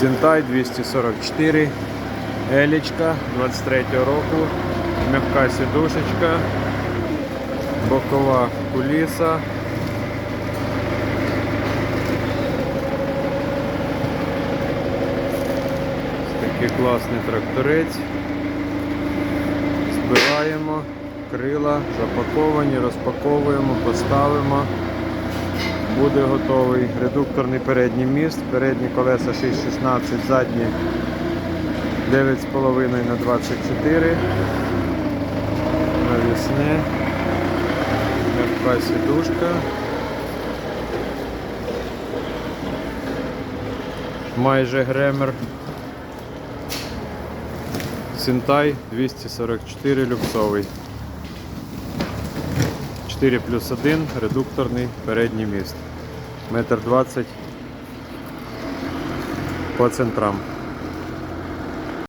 Сінтай 244, Елічка 23 року, м'яка сідушечка, бокова куліса. Такий класний тракторець. Збираємо, крила запаковані, розпаковуємо, поставимо. Буде готовий редукторний передній міст, передні колеса 6,16, задні 9,5 на 24. Навісне. М'яка сідушка. Майже гремер. Сінтай 244 люксовий. 4 плюс 1 редукторний передній міст. Метр 20 по центрам.